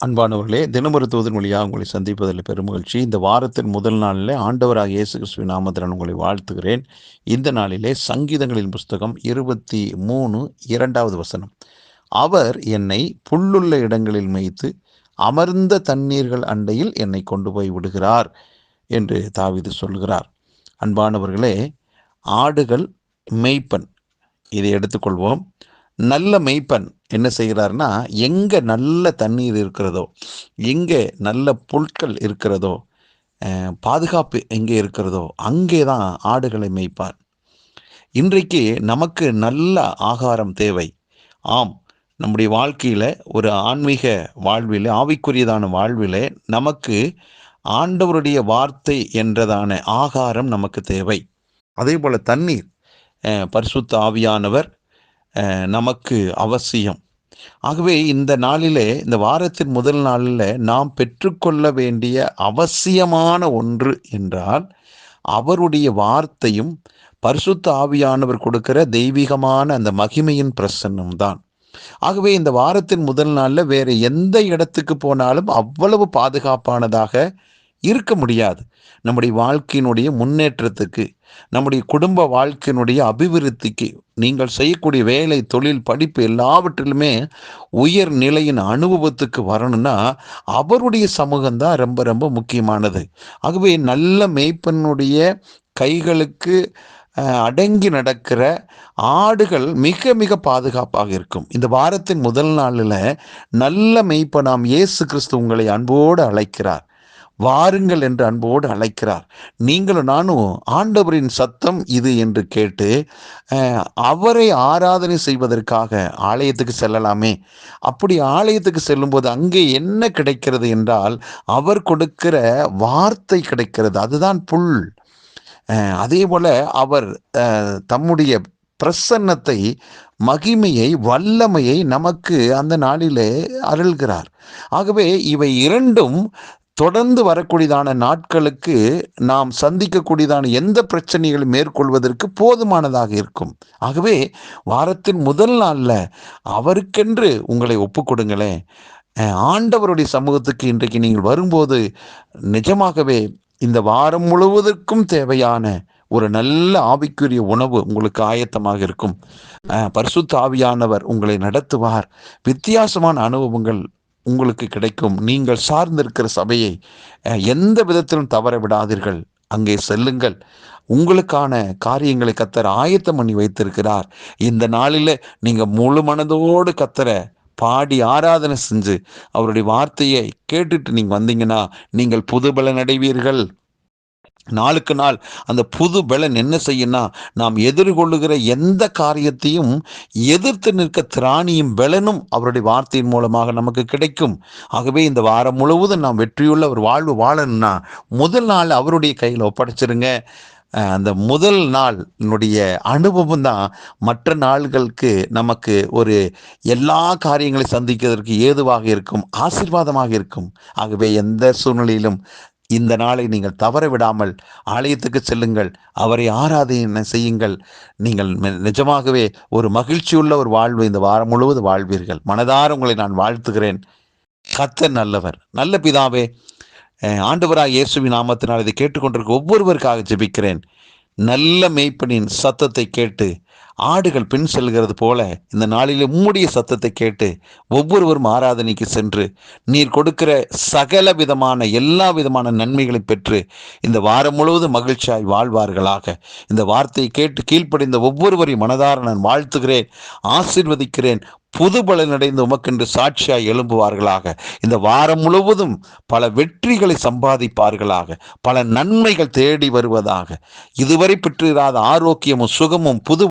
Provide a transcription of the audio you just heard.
அன்பானவர்களே தினமொரு தூதன் வழியாக உங்களை சந்திப்பதில் பெருமகிழ்ச்சி இந்த வாரத்தின் முதல் நாளில் ஆண்டவராக இயேசு கிறிஸ்துவின் நாமத்தில் உங்களை வாழ்த்துகிறேன். இந்த நாளிலே சங்கீதங்களின் புஸ்தகம் இருபத்தி மூணு இரண்டாவது வசனம். அவர் என்னை புல்லுள்ள இடங்களில் மேய்த்து அமர்ந்த தண்ணீர்கள் அண்டையில் என்னை கொண்டு போய் விடுகிறார் என்று தாவிது சொல்கிறார். அன்பானவர்களே ஆடுகள் மெய்ப்பன். இதை எடுத்துக்கொள்வோம். நல்ல மெய்ப்பன். என்ன செய்கிறார்னா எங்கே நல்ல தண்ணீர் இருக்கிறதோ எங்கே நல்ல பொருட்கள் இருக்கிறதோ பாதுகாப்பு எங்கே இருக்கிறதோ அங்கே தான் ஆடுகளை மேய்ப்பார். இன்றைக்கு நமக்கு நல்ல ஆகாரம் தேவை. ஆம் நம்முடைய வாழ்க்கையில் ஒரு ஆன்மீக வாழ்வில் ஆவிக்குரியதான வாழ்வில் நமக்கு ஆண்டவருடைய வார்த்தை என்றதான ஆகாரம் நமக்கு தேவை. அதே போல் தண்ணீர் பரிசுத்த ஆவியானவர் நமக்கு அவசியம். ஆகவே இந்த நாளிலே இந்த வாரத்தின் முதல் நாளில் நாம் பெற்றுக்கொள்ள வேண்டிய அவசியமான ஒன்று என்றால் அவருடைய வார்த்தையும் பரிசுத்த ஆவியானவர் கொடுக்கிற தெய்வீகமான அந்த மகிமையின் பிரசன்னம்தான் ஆகவே இந்த வாரத்தின் முதல் நாளில் வேறு எந்த இடத்துக்கு போனாலும் அவ்வளவு பாதுகாப்பானதாக இருக்க முடியாது. நம்முடைய வாழ்க்கையினுடைய முன்னேற்றத்துக்கு நம்முடைய குடும்ப வாழ்க்கையினுடைய அபிவிருத்திக்கு நீங்கள் செய்யக்கூடிய வேலை தொழில் படிப்பு எல்லாவற்றிலுமே உயர் நிலையின் அனுபவத்துக்கு வரணும்னா அவருடைய சமூகம் தான் ரொம்ப ரொம்ப முக்கியமானது. ஆகவே நல்ல மெய்ப்பனுடைய கைகளுக்கு அடங்கி நடக்கிற ஆடுகள் மிக மிக பாதுகாப்பாக இருக்கும். இந்த வாரத்தின் முதல் நாளில் நல்ல மெய்ப்ப நாம் இயேசு கிறிஸ்து உங்களை அன்போடு அழைக்கிறார். வாருங்கள் என்று அன்போடு அழைக்கிறார். நீங்களும் நானும் ஆண்டவரின் சத்தம் இது என்று கேட்டு அவரை ஆராதனை செய்வதற்காக ஆலயத்துக்கு செல்லலாமே. அப்படி ஆலயத்துக்கு செல்லும்போது அங்கே என்ன கிடைக்கிறது என்றால் அவர் கொடுக்கிற வார்த்தை கிடைக்கிறது. அதுதான் புல். அதே போல அவர் தம்முடைய பிரசன்னத்தை மகிமையை வல்லமையை நமக்கு அந்த நாளிலே அருள்கிறார். ஆகவே இவை இரண்டும் தொடர்ந்து வரக்கூடியதான நாட்களுக்கு நாம் சந்திக்கக்கூடியதான எந்த பிரச்சனைகளை மேற்கொள்வதற்கு போதுமானதாக இருக்கும். ஆகவே வாரத்தின் முதல் நாளில் அவருக்கென்று உங்களை ஒப்புக்கொடுங்களேன் ஆண்டவருடைய சமூகத்துக்கு இன்றைக்கு நீங்கள் வரும்போது நிஜமாகவே இந்த வாரம் முழுவதற்கும் தேவையான ஒரு நல்ல ஆவிக்குரிய உணவு உங்களுக்கு ஆயத்தமாக இருக்கும். பரிசுத்த ஆவியானவர் உங்களை நடத்துவார். வித்தியாசமான அனுபவங்கள் உங்களுக்கு கிடைக்கும். நீங்கள் சார்ந்திருக்கிற சபையை எந்த விதத்திலும் தவற விடாதீர்கள். அங்கே செல்லுங்கள். உங்களுக்கான காரியங்களை கத்தர் ஆயத்தம் பண்ணி வைத்திருக்கிறார். இந்த நாளில் நீங்கள் முழு மனதோடு கத்தரை பாடி ஆராதனை செஞ்சு அவருடைய வார்த்தையை கேட்டுட்டு நீங்கள் வந்தீங்கன்னா நீங்கள் புது பலன் அடைவீர்கள் நாளுக்கு நாள் அந்த புது பலன் என்ன செய்யும்னா நாம் எதிர்கொள்ளுகிற எந்த காரியத்தையும் எதிர்த்து நிற்க திராணியும் பலனும் அவருடைய வார்த்தையின் மூலமாக நமக்கு கிடைக்கும். ஆகவே இந்த வாரம் முழுவதும் நாம் வெற்றியுள்ள ஒரு வாழ்வு வாழணும்னா முதல் நாள் அவருடைய கையில் ஒப்படைச்சிருங்க. அந்த முதல் நாளினுடைய அனுபவம் தான் மற்ற நாள்களுக்கு நமக்கு ஒரு எல்லா காரியங்களை சந்திக்கிறதற்கு ஏதுவாக இருக்கும் ஆசீர்வாதமாக இருக்கும். ஆகவே எந்த சூழ்நிலையிலும் இந்த நாளை நீங்கள் தவற விடாமல் ஆலயத்துக்கு செல்லுங்கள். அவரை ஆராதனை செய்யுங்கள். நீங்கள் நிஜமாகவே ஒரு மகிழ்ச்சியுள்ள ஒரு வாழ்வு இந்த வாரம் முழுவதும் வாழ்வீர்கள். மனதார உங்களை நான் வாழ்த்துகிறேன். கர்த்தர் நல்லவர். நல்ல பிதாவே ஆண்டவராக இயேசுவி நாமத்தினால் இதை கேட்டுக்கொண்டிருக்க ஒவ்வொருவருக்காக ஜெபிக்கிறேன். நல்ல மெய்ப்பனின் சத்தத்தை கேட்டு ஆடுகள் பின் செல்கிறது போல இந்த நாளிலே உம்முடைய சத்தத்தை கேட்டு ஒவ்வொருவரும் ஆராதனைக்கு சென்று நீர் கொடுக்கிற சகல விதமான எல்லா விதமான நன்மைகளை பெற்று இந்த வாரம் முழுவதும் மகிழ்ச்சியாய் வாழ்வார்களாக. இந்த வார்த்தையை கேட்டு கீழ்ப்படிந்த ஒவ்வொருவரையும் மனதார நான் வாழ்த்துகிறேன் ஆசிர்வதிக்கிறேன் புது பலனடைந்து உமக்கென்று சாட்சியாய் எழும்புவார்களாக. இந்த வாரம் முழுவதும் பல வெற்றிகளை சம்பாதிப்பார்களாக பல நன்மைகள் தேடி வருவதாக. இதுவரை பெற்றிராத ஆரோக்கியமும் சுகமும் புது